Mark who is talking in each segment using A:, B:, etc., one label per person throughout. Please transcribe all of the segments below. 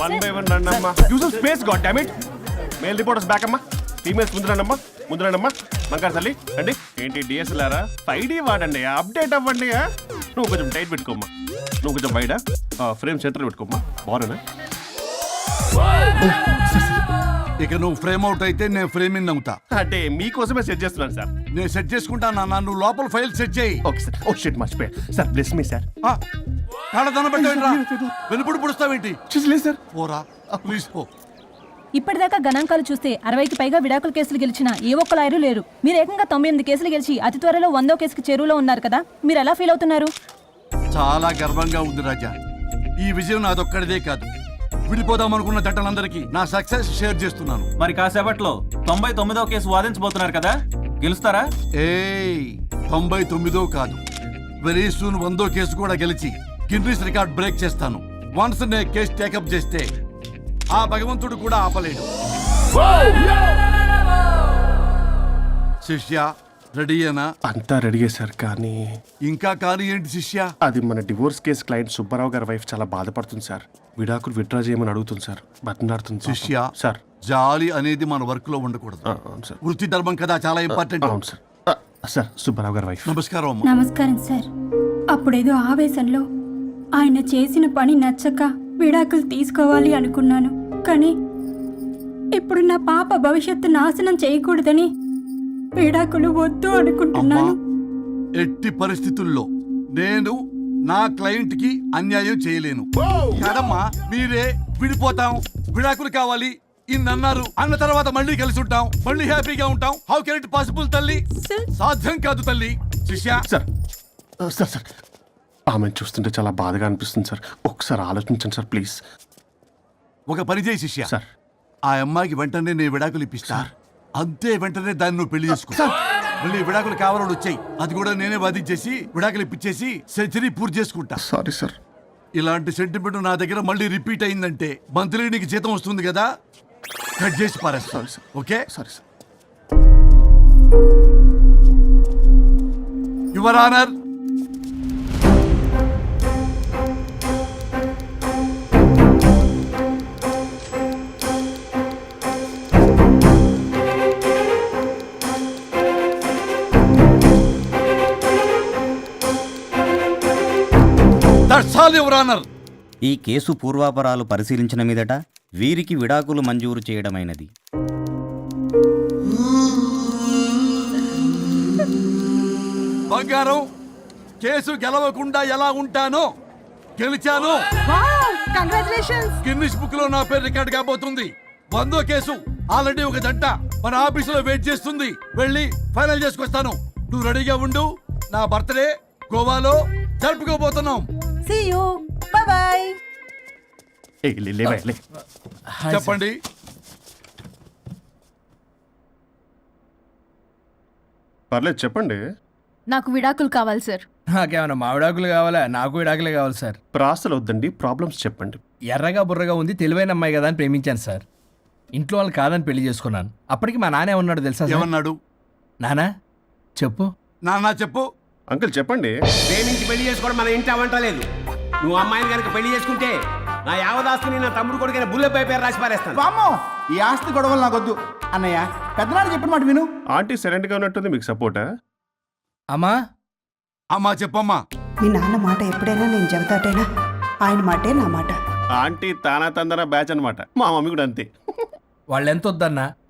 A: One by one రండి అమ్మా use space god damn it male reporters back అమ్మా. Females ముందు రండి అమ్మా. ముందు రండి అమ్మా బంగారు తల్లి రండి. ఏంటి డిఎస్ఎల్ఆరా ఫైవ్ డి వాడండి. అప్డేట్ అవ్వండి? నువ్వు కొంచెం టైట్ పెట్టుకోమ్మా. నువ్వు కొంచెం వైడా ఫ్రేమ్ సెంటర్ పెట్టుకోమ్మా. బాగున్నా
B: ఇక నువ్వు ఫ్రేమ్ అవుట్ అయితే నేను ఫ్రేమ్ ఇన్ అవుతా.
A: అంటే మీకోసమే సెట్ చేస్తున్నాను సార్.
B: నేను సెట్ చేసుకుంటాను నాన్న నువ్వు లోపల ఫైల్ సెట్ చేయి.
A: Okay sir. ఓ షిట్ మర్చిపోయా సార్ బ్లెస్ మీ సార్.
B: దండం పెట్టావేంట్రా వెనుపుడు పుడుస్తావేంటి?
A: చూసలేదు సార్.
B: పోరా ప్లీజ్ పో.
C: ఇప్పటిదాకా గణాంకాలు చూస్తే అరవైకి పైగా విడాకుల కేసులు గెలిచిన ఏ ఒక్క లాయరు లేరు. మీరు ఏకంగా తొంభై ఎనిమిది కేసులు గెలిచి అతి త్వరలో వందో కేసుకి చెరువులో ఉన్నారు కదా. మీరు ఎలా ఫీల్ అవుతున్నారు?
B: చాలా గర్వంగా ఉంది రాజా. ఈ విజయం నాదొక్కడిదే కాదు. విడిపోదాం అనుకున్న జంటలందరికీ నా సక్సెస్ షేర్ చేస్తున్నాను.
D: మరి కాసేపట్లో తొంభై తొమ్మిదవ కేసు వాదించబోతున్నారు కదా? గెలుస్తారా?
B: ఏయ్ తొంభై తొమ్మిదో కాదు. వెరీ సూన్ వందో కేసు కూడా గెలిచి గిన్నీస్ రికార్డ్ బ్రేక్ చేస్తాను. వన్స్ నే కేసు టేకప్ చేస్తే ఆ భగవంతుడు కూడా ఆపలేడు. శిష్య రెడీయేనా?
A: అంతా రెడీ సార్ కానీ
B: ఇంకా కానీ ఏంటి శిష్య?
A: అది మన డివోర్స్ కేసు క్లయింట్ సుబ్బారావు గారి వైఫ్ చాలా బాధపడుతుంది సార్. విడాకులు విత్డ్రా చేయమని అడుగుతుంది సార్ బతినాడుతుంది.
B: శిష్య
A: సార్.
B: జాలి అనేది మన వర్క్లో ఉండకూడదు
A: అవును సార్.
B: వృత్తి ధర్మం కదా చాలా ఇంపార్టెంట్
A: అవును సార్. సార్ సుబ్బారావు గారి వైఫ్.
B: నమస్కారం అమ్మా.
E: నమస్కారం సార్. అప్పుడేదో ఆవేశంలో ఆయన చేసిన పని నచ్చక విడాకులు తీసుకోవాలి అనుకున్నాను. కానీ ఇప్పుడు నా పాప భవిష్యత్తు నాశనం చేయకూడదని విడాకులు వద్దు అనుకుంటున్నాను.
B: ఎట్టి పరిస్థితుల్లో నేను నా క్లయింట్కి అన్యాయం చేయలేను. కాదమ్మా మీరే విడిపోతాం. విడాకులు కావాలి. ఇన్నన్నారు. అన్న తర్వాత మళ్ళీ కలిసి ఉంటాం. మళ్ళీ హ్యాపీగా ఉంటాం. హౌ కెన్ ఇట్ పాసిబుల్ తల్లి? సాధ్యం కాదు తల్లి. శిష్య.
A: సార్ ఆ, సార్ సార్. ఆమెను చూస్తుంటే చాలా బాధగా అనిపిస్తుంది సార్. ఒకసారి ఆలోచించండి సార్ ప్లీజ్.
B: ఒక పని చేయి శిష్య.
A: సార్.
B: ఆ అమ్మాయికి వెంటనే నేను విడాకులు ఇప్పిస్తా. అంతే వెంటనే దాన్ని నువ్వు పెళ్ళి చేసుకో. మళ్ళీ విడాకులు కావాలని వచ్చాయి. అది కూడా నేనే వాదించేసి విడాకులు ఇప్పించేసి సెంచరీ పూర్తి చేసుకుంటా.
A: Sorry sir.
B: ఇలాంటి సెంటిమెంట్ నా దగ్గర మళ్ళీ రిపీట్ అయిందంటే మంత్లీ నీకు జీతం వస్తుంది కదా? కట్ చేసి పారేస్తా.
A: Sorry sir.
B: Okay?
A: Sorry sir.
B: Your honour that's all your honour
F: ఈ కేసు పూర్వాపరాలు పరిశీలించిన మీదట వీరికి విడాకులు మంజూరు చేయడమైనది.
B: బంగారం కేసు గెలవకుండా ఎలా ఉంటానో గెలిచాను. గిన్నిస్ బుక్లో నా పేరు రికార్డ్ కాబోతుంది. వందో కేసు ఆల్రెడీ ఒక జంట మన ఆఫీసులో వెయిట్ చేస్తుంది. వెళ్ళి ఫైనల్ చేసుకొస్తాను. నువ్వు రెడీగా ఉండు. నా బర్త్డే గోవాలో జరుపుకోబోతున్నాం.
A: ఏ లే లేవా, లే
B: చెప్పండి.
A: పర్లేదు చెప్పండి.
C: నాకు విడాకులు కావాలి సార్
G: నాకేమన్నా మామిడాకులు కావాలా? నాకు విడాకులే కావాలి సార్
A: ప్రాసలు వద్దండి ప్రాబ్లమ్స్ చెప్పండి.
G: ఎర్రగా బుర్రగా ఉంది తెలివైన అమ్మాయి కదా అని ప్రేమించాను సార్ ఇంట్లో వాళ్ళు కాదని పెళ్ళి చేసుకున్నాను. అప్పటికి మా నాన్న ఏమన్నాడు తెలుసా సార్?
B: ఏమన్నాడు?
G: నానా చెప్పు.
B: నాన్న చెప్పు.
A: అంకుల్ చెప్పండి.
H: ప్రేమించి పెళ్ళి చేసుకోవడం మన ఇంటి అవంటలేదు నువ్వు అమ్మాయిని కనుక పెళ్ళి చేసుకుంటే నా యావదాస్తుని నా తమ్ముడు కొడుకైన బుల్లెపై పేరు రాసి పారేస్తాను.
I: వామ్మో ఈ ఆస్తి గొడవలు నాకొద్దు అన్నయ్య పెద్దనాడు చెప్పిన మాట విను.
A: ఆంటీ సైలెంట్గా ఉన్నట్టుంది మీకు సపోర్టా
G: అమ్మా.
B: అమ్మా చెప్పమ్మా.
J: మీ నాన్న మాట ఎప్పుడైనా నేను చెబుతాటేనా? ఆయన మాటే నా మాట.
A: ఆంటీ తానా తందన బ్యాచ్ అన్నమాట. మా మమ్మీ కూడా అంతే.
G: వాళ్ళు ఎంత వద్దన్నా?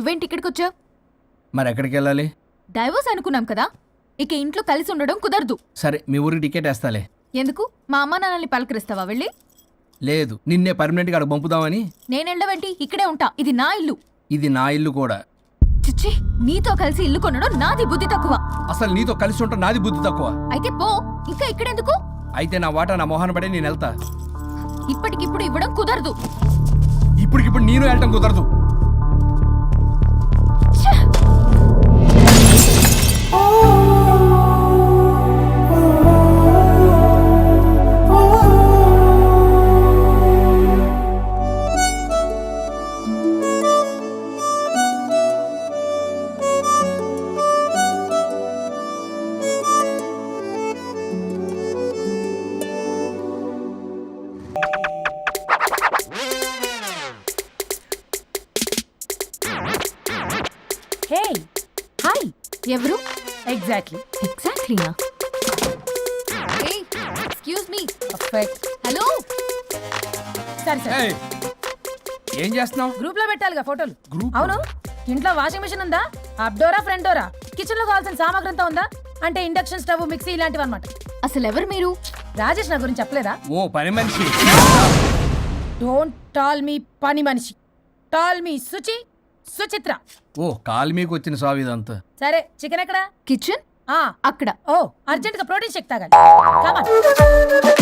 C: నువ్వేంటి ఇక్కడికి వచ్చావు
G: మరి ఎక్కడికి వెళ్ళాలి
C: డైవోర్స్ అనుకున్నాం కదా. ఇక ఇంట్లో కలిసి ఉండడం కుదరదు.
G: సరే మీ ఊరికి టికెట్ వేస్తాలే.
C: ఎందుకు? మా అమ్మ నాన్నల్ని పలకరిస్తావా వెళ్ళి?
G: లేదు నిన్నే పర్మనెంట్గా అక్కడ పంపుదామని.
C: నేను వెళ్ళవేంటి ఇక్కడే ఉంటా. ఇది నా ఇల్లు.
G: ఇది నా ఇల్లు కూడా.
C: చిచ్చి నీతో కలిసి ఇల్లు కొనడం నాది బుద్ధి తక్కువ.
G: అసలు నీతో కలిసి ఉంటా నాది బుద్ధి తక్కువ.
C: అయితే పో ఇంకా ఇక్కడెందుకు?
G: అయితే నా వాటా నా మొహాన పడే నేను వెళ్తా.
C: ఇప్పటికిప్పుడు ఇవ్వడం కుదరదు.
G: ఇప్పటికిప్పుడు నేను వెళ్ళటం కుదరదు.
C: హే హాయ్ ఎవరు? Exactly ఎగ్జాక్ట్లీనా hey excuse me perfect hello సరే సరే
G: ఏయ్, ఏం చేస్తున్నావు?
C: గ్రూప్లో పెట్టాలిగా ఫోటోలు.
G: గ్రూప్
C: అవును. ఇంట్లో వాషింగ్ మిషన్ ఉందా? అప్డోరా ఫ్రంట్ డోరా కిచెన్లో కావాల్సిన సామాగ్రి అంతా ఉందా? అంటే ఇండక్షన్ స్టవ్ మిక్సీ ఇలాంటివి అనమాట అసలు ఎవరు మీరు? రాజేష్ నా గురించి చెప్పలేదా?
G: ఓ పని మనిషి.
C: డోంట్ టాల్ మీ పని మనిషి. టాల్ మీ సుచి
K: సుచిత్ర.
G: ఓ కాలు మీకు వచ్చిన సాగు ఇదంతా.
K: సరే చికెన్ ఎక్కడ?
C: కిచెన్?
K: ఆ,
C: అక్కడ.
K: ఓ అర్జెంట్గా ప్రోటీన్ షేక్ తాగాలి.